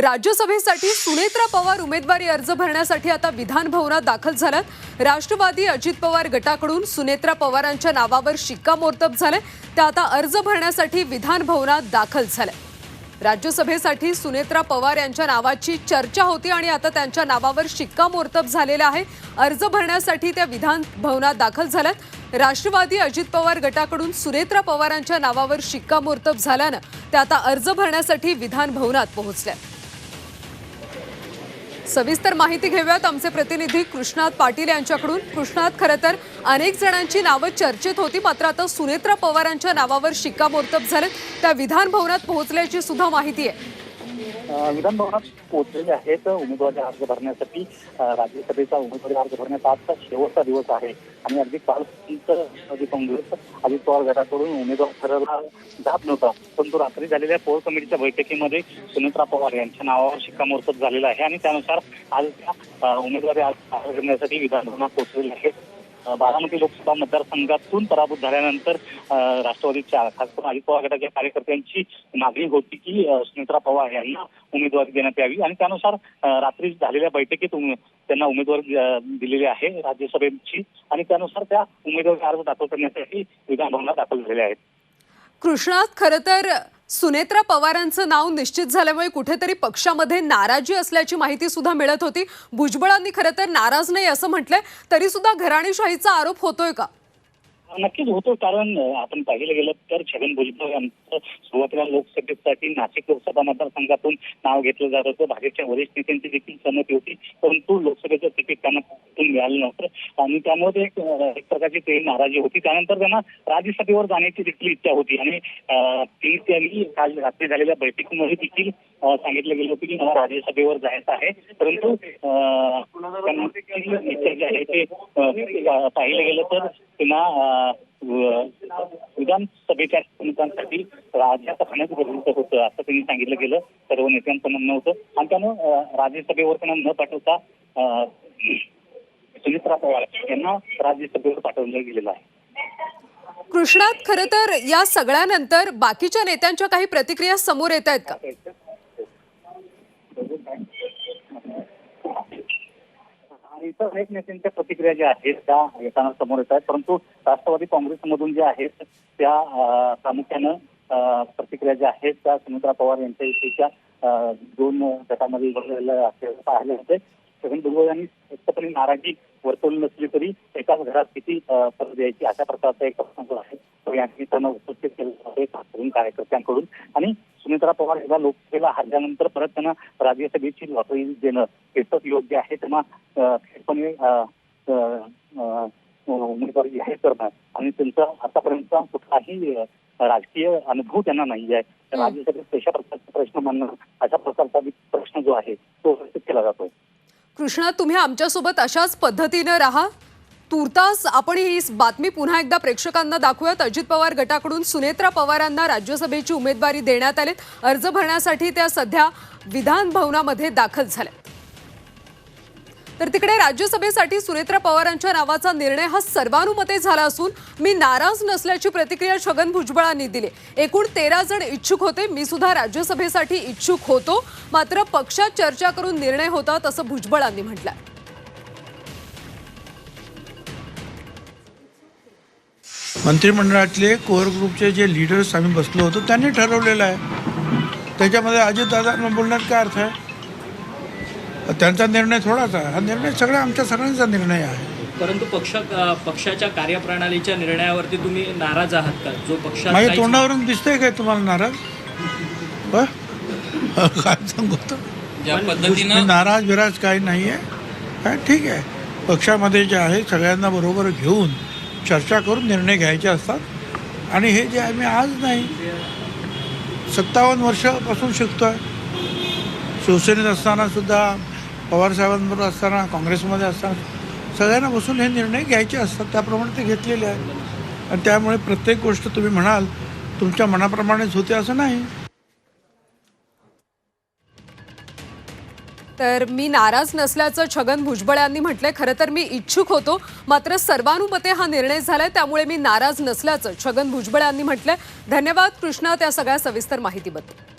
राज्यसभेसाठी सुनेत्रा पवार उमेदवारी अर्ज भरण्यासाठी आता विधान भवनात दाखल झाल्यात. राष्ट्रवादी अजित पवार गटाकडून सुनेत्रा पवारांच्या नावावर शिक्कामोर्तब झालंय. त्या आता अर्ज भरण्यासाठी विधान भवनात दाखल झाल्या राज्यसभेसाठी सुनेत्रा पवार यांच्या नावाची चर्चा होती आणि आता त्यांच्या नावावर शिक्कामोर्तब झालेला आहे. अर्ज भरण्यासाठी त्या विधान भवनात दाखल झाल्यात. राष्ट्रवादी अजित पवार गटाकडून सुनेत्रा पवारांच्या नावावर शिक्कामोर्तब झाल्यानं त्या आता अर्ज भरण्यासाठी विधान भवनात पोहोचल्या सविस्तर माहिती घेऊयात. आमचे प्रतिनिधी कृष्णात पाटील यांच्याकडून. कृष्णात खरं तर अनेक जणांची नावं चर्चेत होती. मात्र आता सुनेत्रा पवारांच्या नावावर शिक्कामोर्तब झालं. त्या विधान भवनात पोहोचल्याची सुद्धा माहिती आहे. अ, विधान भवनात पोहोचलेले आहेत. उमेदवारी अर्ज भरण्यासाठी राज्यसभेचा उमेदवारी अर्ज भरण्याचा आजचा शेवटचा दिवस आहे. आणि अगदी काल काँग्रेस अजित पवार गटाकडून उमेदवार ठरवला जात नव्हता. परंतु रात्री झालेल्या कोर कमिटीच्या बैठकीमध्ये सुनेत्रा पवार यांच्या नावावर शिक्कामोर्तब झालेला आहे. आणि त्यानुसार आज त्या उमेदवारी अर्ज करण्यासाठी विधान भवनात पोहोचलेले आहेत. बारामती लोकसभा मतदारसंघातून पराभूत झाल्यानंतर राष्ट्रवादीच्या खास करून अजित पवार गटाच्या कार्यकर्त्यांची मागणी होती की अ, सुनेत्रा पवार यांना उमेदवारी देण्यात यावी. आणि त्यानुसार रात्री झालेल्या बैठकीत त्यांना उमेदवारी दिलेली आहे राज्यसभेची. आणि त्यानुसार त्या उमेदवारी अर्ज दाखल करण्यासाठी विधानभवनात दाखल झालेले आहेत. कृष्णात खरं तर सुनेत्रा पवारांचं नाव निश्चित झाल्यामुळे कुठेतरी पक्षामध्ये नाराजी असल्याची माहिती सुद्धा मिळत होती. भुजबळांनी खरं तर नाराज नाही असं म्हटलंय तरी सुद्धा घराणेशाहीचा आरोप होतोय का? नक्कीच होतो कारण आपण पाहिलं गेलं तर छगन भुजबळ यांचं सुरुवातीला लोकसभेसाठी नाशिक लोकसभा मतदारसंघातून नाव घेतलं जात होतं. भाजपच्या वरिष्ठ नेत्यांची देखील सहमती होती. परंतु लोकसभेचं तिकीट त्यांना मिळालं नव्हतं. आणि त्यामध्ये एक प्रकारची ते नाराजी होती. त्यानंतर त्यांना राज्यसभेवर जाण्याची देखील इच्छा होती. आणि ती त्यांनी काल रात्री झालेल्या बैठकीमध्ये देखील सांगितलं गेलं होतं की मला राज्यसभेवर जायचं आहे. परंतु त्यांना इच्छा जी आहे ते पाहिलं गेलं तर त्यांना विधानसभेच्या निवडणुकांसाठी राज्यात गरजेचं होतं असं त्यांनी सांगितलं गेलं. सर्व नेत्यांचं म्हणणं होतं. आणि त्यानं राज्यसभेवर त्यांना न पाठवता सुमित्रा पवार यांना राज्यसभेवर पाठवलं गेलेलं आहे. कृष्णात खरं तर या सगळ्यानंतर बाकीच्या नेत्यांच्या काही प्रतिक्रिया समोर येत आहेत का आणि इतर अनेक नेत्यांच्या प्रतिक्रिया ज्या आहेत त्या येताना समोर येत आहेत परंतु राष्ट्रवादी काँग्रेसमधून ज्या आहेत त्या प्रामुख्यानं प्रतिक्रिया ज्या आहेत त्या सुमित्रा पवार यांच्याविषयीच्या दोन गटामध्ये पाहिले होते छगन भुजबळ यांनी स्पष्टपणे नाराजी वर्तवली नसली तरी एकाच घरात किती परत द्यायची अशा प्रकारचा एक प्रश्न आहे. तो यांनी त्यांना उपस्थित केला आहे कार्यकर्त्यांकडून. आणि सुमित्रा पवार एकदा लोकसभेला हरल्यानंतर परत त्यांना राज्यसभेची लॉटरी देणं हेच योग्य आहे. त्यांना थेटपणे उमेदवारी जाहीर करणं आणि त्यांचा आतापर्यंतचा कुठलाही राजकीय अनुभव त्यांना नाही आहे तर राज्यसभेत कशा प्रकारचे प्रश्न मांडणं अशा प्रकारचा प्रश्न जो आहे तो उपस्थित केला जातोय. कृष्णा तुम्ही आमच्यासोबत अशाच पद्धतीनं राहा. तुर्तास आपण ही बातमी पुन्हा एकदा प्रेक्षकांना दाखवूयात. अजित पवार गटाकडून सुनेत्रा पवारांना राज्यसभेची उमेदवारी देण्यात आली अर्ज भरण्यासाठी त्या सध्या विधान भवनामध्ये दाखल झाल्या तर तिकडे राज्यसभेसाठी सुनेत्रा पवारांच्या नावाचा निर्णय हा सर्वानुमते झाला असून मी नाराज नसल्याची प्रतिक्रिया छगन भुजबळांनी दिली. एकूण तेरा जण इच्छुक होते. मी सुद्धा राज्यसभेसाठी इच्छुक होतो. मात्र पक्षात चर्चा करून निर्णय होता असं भुजबळांनी म्हटलं मंत्रिमंडळातले कोर ग्रुपचे जे लीडर्स आम्ही बसलो होतो त्यांनी ठरवलेलं आहे. त्याच्यामध्ये अजितदादांना बोलण्यात काय अर्थ आहे? त्यांचा निर्णय थोडाच आहे. हा निर्णय सगळा आमच्या सगळ्यांचा निर्णय आहे. परंतु पक्ष पक्षाच्या कार्यप्रणालीच्या निर्णयावरती तुम्ही नाराज आहात का? जो पक्षात माझ्या तोंडावरून दिसतंय काय तुम्हाला नाराज? काय सांगू तर? ज्या पद्धतीनं नाराज बिराज काही नाही आहे काय ठीक आहे. पक्षामध्ये जे आहे सगळ्यांना बरोबर घेऊन चर्चा करून निर्णय घ्यायचे असतात. आणि हे जे आहे मी आज नाही सत्तावन्न वर्षापासून शिकतो आहे शिवसेनेत असतानासुद्धा पवारसाहेबांबरोबर असताना काँग्रेसमध्ये असताना सगळ्यांना बसून हे निर्णय घ्यायचे असतात. त्याप्रमाणे ते घेतलेले आहेत. आणि त्यामुळे प्रत्येक गोष्ट तुम्ही म्हणाल तुमच्या मनाप्रमाणेच होते असं नाही. तर मी नाराज नसल्याचं छगन भुजबळ यांनी म्हटलंय. खरं तर मी इच्छुक होतो. मात्र सर्वानुमते हा निर्णय झालाय त्यामुळे मी नाराज नसल्याचं छगन भुजबळ यांनी म्हटलंय. धन्यवाद कृष्णा त्या सगळ्या सविस्तर माहितीबद्दल.